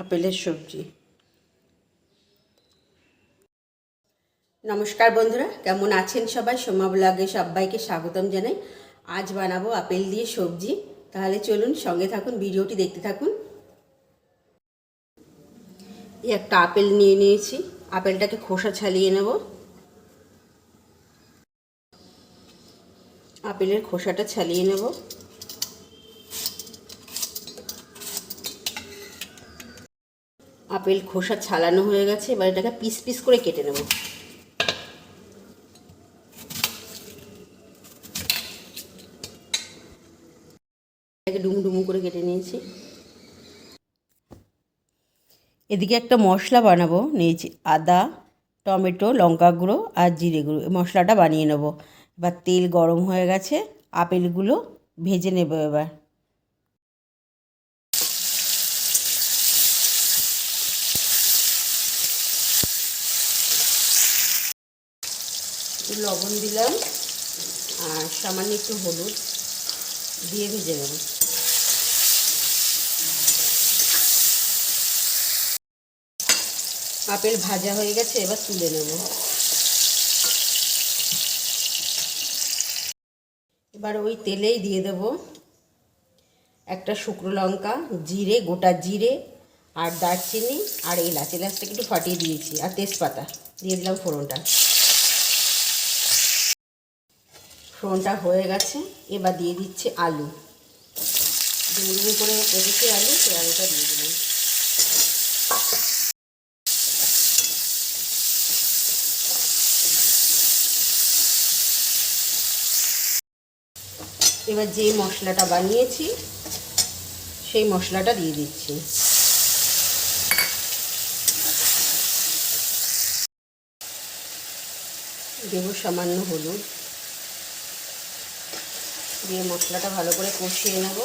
আপেলের সবজি। নমস্কার বন্ধুরা, কেমন আছেন সবাই? সোমা ব্লগে সবাইকে স্বাগতম জানাই। আজ বানাবো আপেল দিয়ে সবজি। তাহলে চলুন সঙ্গে থাকুন, ভিডিওটি দেখতে থাকুন। এই একটা আপেল নিয়ে নিয়েছি। আপেলটাকে খোসা ছালিয়ে নেব। আপেলের খোসাটা ছালিয়ে নেব। আপেল খোসা ছালানো হয়ে গেছে, এবার এটাকে পিস পিস করে কেটে নেব। এটাকে ডুমু ডুমু করে কেটে নিয়েছি। এদিকে একটা মশলা বানাবো, নিয়েছি আদা, টমেটো, লঙ্কা গুঁড়ো আর জিরে গুঁড়ো। এই মশলাটা বানিয়ে নেব। এবার তেল গরম হয়ে গেছে, আপেলগুলো ভেজে নেব এবার। একটু লবণ দিলাম আর সামান্য একটু হলুদ দিয়ে ভেজে নেব। আপেল ভাজা হয়ে গেছে, এবার তুলে নেব। এবার ওই তেলেই দিয়ে দেব একটা শুকনো লঙ্কা, জিরে, গোটা জিরে আর দারচিনি আর এলাচ। এলাচটাকে একটু ফাটিয়ে দিয়েছি, আর তেজপাতা। দিয়ে দিলাম ফোড়নটা। ফোড়নটা হয়ে গেছে, এবার দিয়ে দিচ্ছে আলু। ডুমডুমি করে কেটেছি আলু সেই আলুটা দিয়ে দিলাম। এবার যে মশলাটা বানিয়েছি, সেই মশলাটা দিয়ে দিচ্ছি। দেব সামান্য হলুদ। দিয়ে মশলাটা ভালো করে কষিয়ে নেব।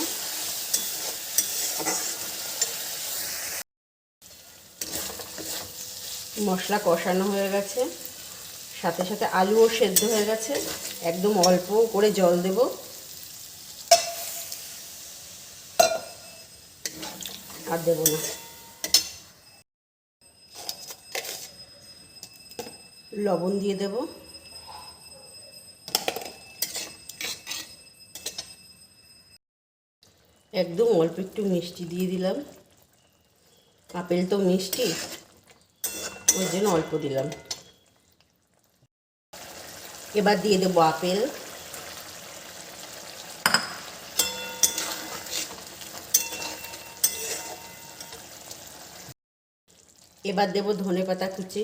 মশলা কষানো হয়ে গেছে। সাথে সাথে আলুও সেদ্ধ হয়ে গেছে। একদম অল্প করে জল দেব। আর দেব না। লবণ দিয়ে দেবো। একদম অল্প একটু মিষ্টি দিয়ে দিলাম। আপেল তো মিষ্টি ওই জন্য অল্প দিলাম। এবার দিয়ে দেবো আপেল। এবার দেবো ধনে পাতা কুচি।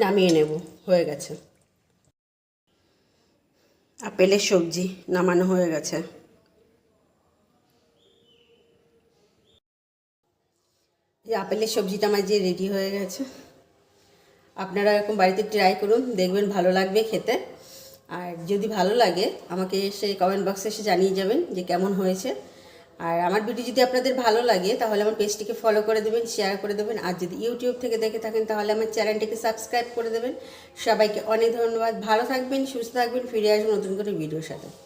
নামিয়ে নেব, হয়ে গেছে। আপেলের সবজি নামানো হয়ে গেছে। যে আপেলের সবজিটা আমার যে রেডি হয়ে গেছে। আপনারা এরকম বাড়িতে ট্রাই করুন, দেখবেন ভালো লাগবে খেতে। আর যদি ভালো লাগে, আমাকে এসে কমেন্ট বক্সে এসে জানিয়ে যাবেন যে কেমন হয়েছে। আর আমার ভিডিও যদি আপনাদের ভালো লাগে, তাহলে আমার পেজটিকে ফলো করে দেবেন শেয়ার করে দেবেন। আর যদি ইউটিউব থেকে দেখে থাকেন, তাহলে আমার চ্যানেলটিকে সাবস্ক্রাইব করে দেবেন। সবাইকে অনেক ধন্যবাদ। ভালো থাকবেন, সুস্থ থাকবেন, ফিরে আসবেন নতুন করে ভিডিওর সাথে।